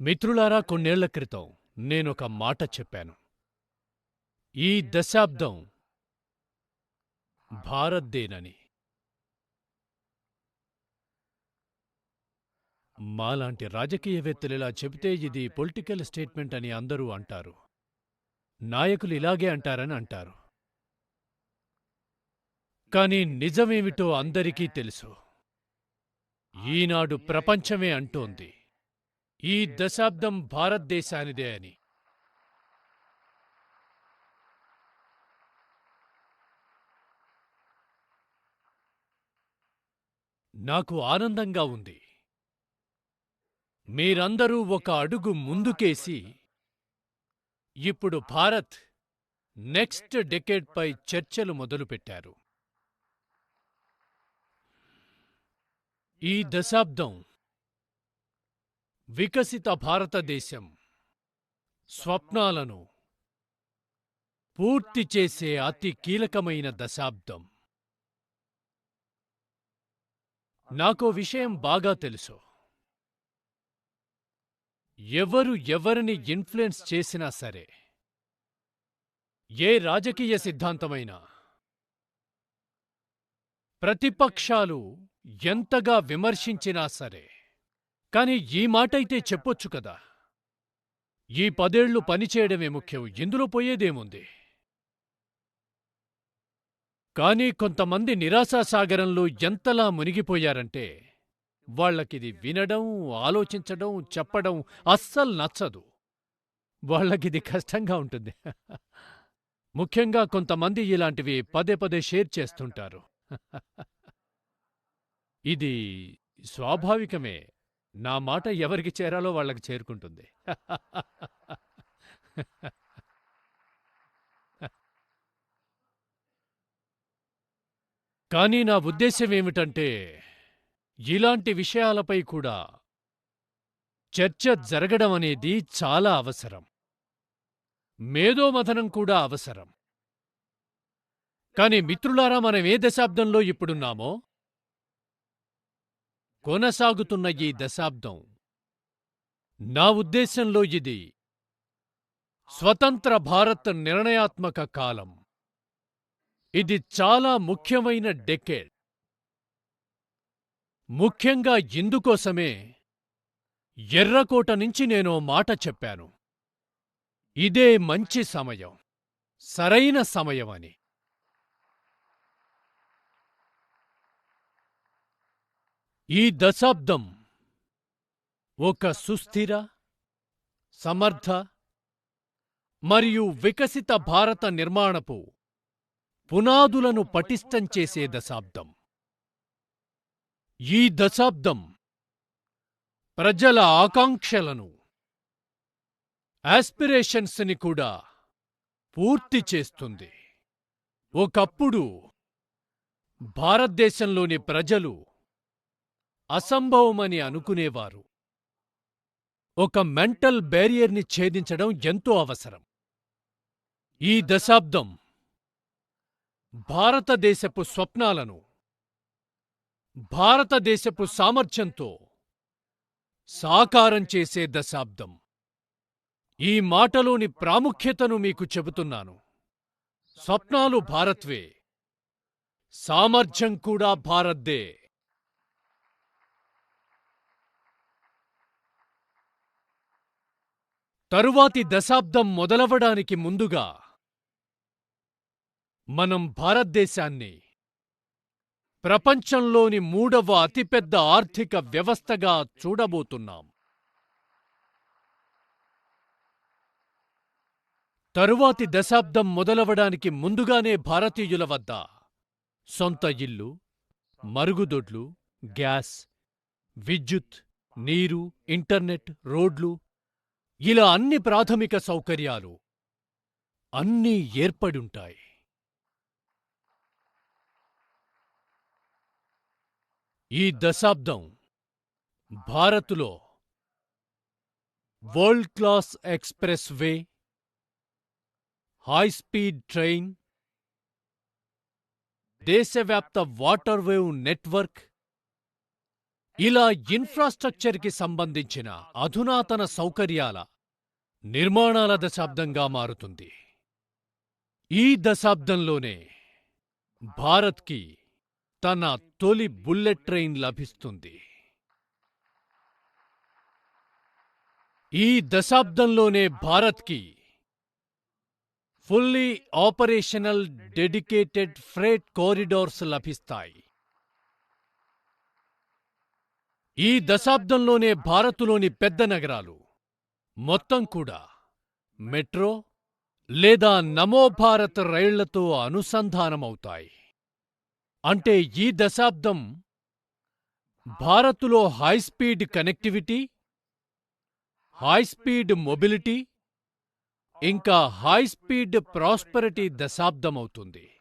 మిత్రులారా కొన్నేళ్ళ క్రితం నేనొక మాట చెప్పాను. ఈ దశాబ్దం భారత్దేనని. మాలాంటి రాజకీయవేత్తలు ఇలా చెబితే ఇది పొలిటికల్ స్టేట్మెంట్ అని అందరూ అంటారు. నాయకులు ఇలాగే అంటారని అంటారు. కాని నిజమేమిటో అందరికీ తెలుసు. ఈనాడు ప్రపంచమే అంటోంది. ఈ దశాబ్దం భారతదేశానిదే అని. నాకు ఆనందంగా ఉంది. మీరందరూ ఒక అడుగు ముందుకేసి ఇప్పుడు భారత్ నెక్స్ట్ డెకేడ్పై చర్చలు మొదలుపెట్టారు. ఈ దశాబ్దం వికసిత భారతదేశం. స్వప్నాలను పూర్తి చేసే అతి కీలకమైన దశాబ్దం. నాకో విషయం బాగా తెలుసు. ఎవరు ఎవరిని ఇన్ఫ్లుయెన్స్ చేసినా సరే ఏ రాజకీయ సిద్ధాంతమైనా ప్రతిపక్షాలు ఎంతగా విమర్శించినా సరే కాని ఈ మాటైతే చెప్పొచ్చు కదా. ఈ పదేళ్ళు పనిచేయడమే ముఖ్యం ఇందులో పోయేదేముంది? కానీ కొంతమంది నిరాశాసాగరంలో ఎంతలా మునిగిపోయారంటే వాళ్ళకిది వినడం ఆలోచించడం చెప్పడం అస్సలు నచ్చదు. వాళ్ళకిది కష్టంగా ఉంటుంది. ముఖ్యంగా కొంతమంది ఇలాంటివి పదే పదే షేర్ చేస్తుంటారు. ఇది స్వాభావికమే. నా మాట ఎవరికి చేరాలో వాళ్ళకి చేరుకుంటుంది. కానీ నా ఉద్దేశ్యం ఏమిటంటే ఇలాంటి విషయాలపై కూడా చర్చ జరగడం అనేది చాలా అవసరం. మేధోమథనం కూడా అవసరం. కానీ మిత్రులారా మనం ఏ దశాబ్దంలో ఇప్పుడున్నామో కొనసాగుతున్న ఈ దశాబ్దం నా ఉద్దేశంలో ఇది స్వతంత్ర భారత్ నిర్ణయాత్మక కాలం. ఇది చాలా ముఖ్యమైన డెకేడ్. ముఖ్యంగా ఇందుకోసమే ఎర్రకోట నుంచి నేనో మాట చెప్పాను. ఇదే మంచి సమయం సరైన సమయమని. ఈ దశాబ్దం ఒక సుస్థిర సమర్థ మరియు వికసిత భారత నిర్మాణపు పునాదులను పటిష్టం చేసే దశాబ్దం. ఈ దశాబ్దం ప్రజల ఆకాంక్షలను ఆస్పిరేషన్స్ని కూడా పూర్తి చేస్తుంది. ఒకప్పుడు భారతదేశంలోని ప్రజలు అసంభవమని అనుకునేవారు. ఒక మెంటల్ బ్యారియర్ని ఛేదించడం ఎంతో అవసరం. ఈ దశాబ్దం భారతదేశపు స్వప్నాలను భారతదేశపు సామర్థ్యంతో సాకారం చేసే దశాబ్దం. ఈ మాటలోని ప్రాముఖ్యతను మీకు చెబుతున్నాను. స్వప్నాలు భారత్వే సామర్థ్యం కూడా భారత్దే. తరువాతి దశాబ్దం మొదలవడానికి ముందుగా మనం భారతదేశాన్ని ప్రపంచంలోని మూడవ అతిపెద్ద ఆర్థిక వ్యవస్థగా చూడబోతున్నాం. తరువాతి దశాబ్దం మొదలవడానికి ముందుగానే భారతీయుల వద్ద సొంత ఇల్లు మరుగుదొడ్లు గ్యాస్ విద్యుత్ నీరు ఇంటర్నెట్ రోడ్లు ఇలా అన్ని ప్రాథమిక సౌకర్యాలు అన్నీ ఏర్పడుంటాయి. ఈ దశాబ్దం భారత్లో world class expressway high speed train దేశవ్యాప్త వాటర్ వేవ్ నెట్వర్క్ ఇలా ఇన్ఫ్రాస్ట్రక్చర్కి సంబంధించిన అధునాతన సౌకర్యాల నిర్మాణాల దశాబ్దంగా మారుతుంది. ఈ దశాబ్దంలోనే భారత్కి తన తొలి బుల్లెట్ ట్రైన్ లభిస్తుంది. ఈ దశాబ్దంలోనే భారత్కి fully operational dedicated freight corridors లభిస్తాయి. ఈ దశాబ్దంలోనే భారత్లోని పెద్ద నగరాలు. మొత్తం కూడా మెట్రో లేదా నమో భారత్ రైళ్ళతో అనుసంధానమవుతాయి. అంటే ఈ దశాబ్దం భారత్లో high speed connectivity high speed mobility ఇంకా హైస్పీడ్ ప్రాస్పరిటీ దశాబ్దమవుతుంది.